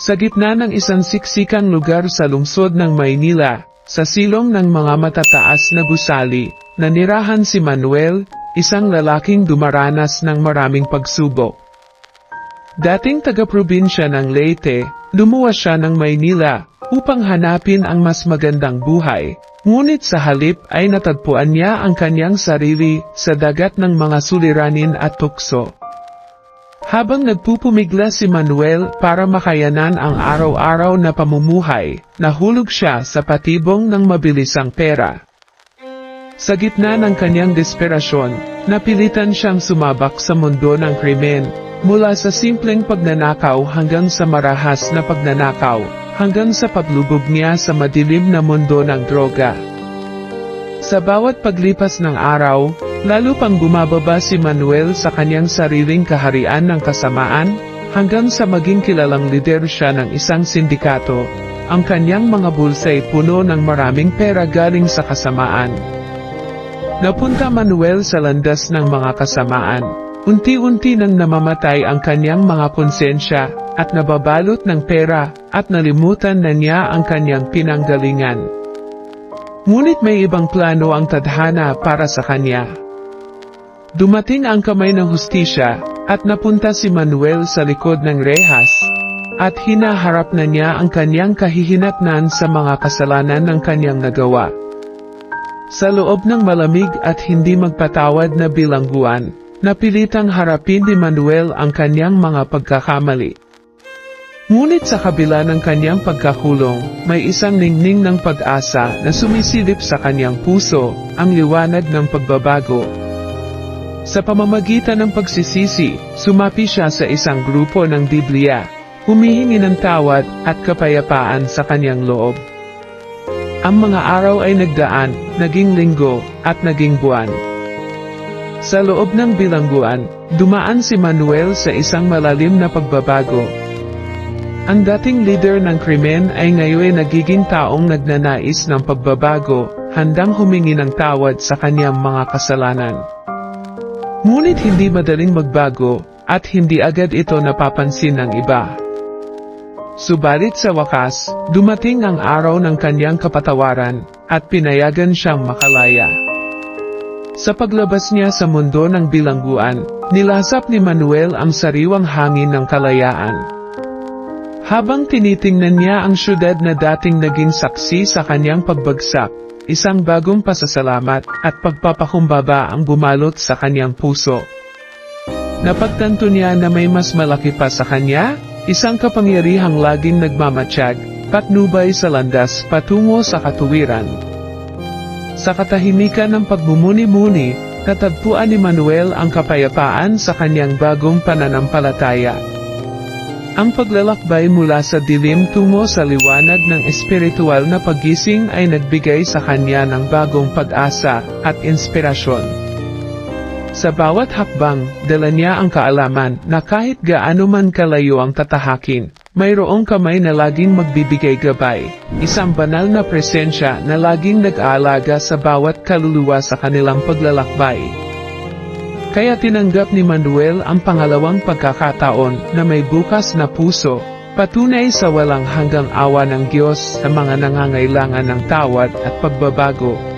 Sa gitna ng isang siksikang lugar sa lungsod ng Maynila, sa silong ng mga matataas na gusali, nanirahan si Manuel, isang lalaking dumaranas ng maraming pagsubok. Dating taga-probinsya ng Leyte, lumuwas siya ng Maynila upang hanapin ang mas magandang buhay. Ngunit sa halip ay natagpuan niya ang kanyang sarili sa dagat ng mga suliranin at tukso. Habang nagpupumigla si Manuel para makayanan ang araw-araw na pamumuhay, nahulog siya sa patibong ng mabilisang pera. Sa gitna ng kanyang desperasyon, napilitan siyang sumabak sa mundo ng krimen, mula sa simpleng pagnanakaw hanggang sa marahas na pagnanakaw, hanggang sa paglubog niya sa madilim na mundo ng droga. Sa bawat paglipas ng araw, lalo pang bumababa si Manuel sa kanyang sariling kaharian ng kasamaan, hanggang sa maging kilalang lider siya ng isang sindikato. Ang kanyang mga bulsay puno ng maraming pera galing sa kasamaan. Napunta Manuel sa landas ng mga kasamaan. Unti-unti nang namamatay ang kanyang mga konsensya, at nababalot ng pera, at nalimutan na niya ang kanyang pinanggalingan. Ngunit may ibang plano ang tadhana para sa kanya. Dumating ang kamay ng hustisya, at napunta si Manuel sa likod ng rehas, at hinaharap na niya ang kanyang kahihinatnan sa mga kasalanan ng kanyang nagawa. Sa loob ng malamig at hindi magpatawad na bilangguan, napilitang harapin ni Manuel ang kanyang mga pagkakamali. Ngunit sa kabila ng kanyang pagkakulong, may isang ningning ng pag-asa na sumisilip sa kanyang puso, ang liwanag ng pagbabago. Sa pamamagitan ng pagsisisi, sumapi siya sa isang grupo ng Biblia, humihingi ng tawad at kapayapaan sa kanyang loob. Ang mga araw ay nagdaan, naging linggo, at naging buwan. Sa loob ng bilangguan, dumaan si Manuel sa isang malalim na pagbabago. Ang dating leader ng krimen ay ngayon nagiging taong nagnanais ng pagbabago, handang humingi ng tawad sa kanyang mga kasalanan. Ngunit hindi madaling magbago, at hindi agad ito napapansin ng iba. Subalit sa wakas, dumating ang araw ng kanyang kapatawaran, at pinayagan siyang makalaya. Sa paglabas niya sa mundo ng bilangguan, nilasap ni Manuel ang sariwang hangin ng kalayaan. Habang tinitingnan niya ang syudad na dating naging saksi sa kanyang pagbagsak, isang bagong pasasalamat at pagpapakumbaba ang bumalot sa kanyang puso. Napagtanto niya na may mas malaki pa sa kanya, isang kapangyarihang laging nagmamatsyag, patnubay sa landas patungo sa katuwiran. Sa katahimikan ng pagmumuni-muni, natagpuan ni Manuel ang kapayapaan sa kanyang bagong pananampalataya. Ang paglalakbay mula sa dilim tungo sa liwanag ng espiritual na pagising ay nagbigay sa kanya ng bagong pag-asa at inspirasyon. Sa bawat hakbang, dala niya ang kaalaman na kahit gaano man kalayo ang tatahakin, mayroong kamay na laging magbibigay gabay, isang banal na presensya na laging nag-aalaga sa bawat kaluluwa sa kanilang paglalakbay. Kaya tinanggap ni Manuel ang pangalawang pagkakataon na may bukas na puso, patunay sa walang hanggang awa ng Diyos sa mga nangangailangan ng tawad at pagbabago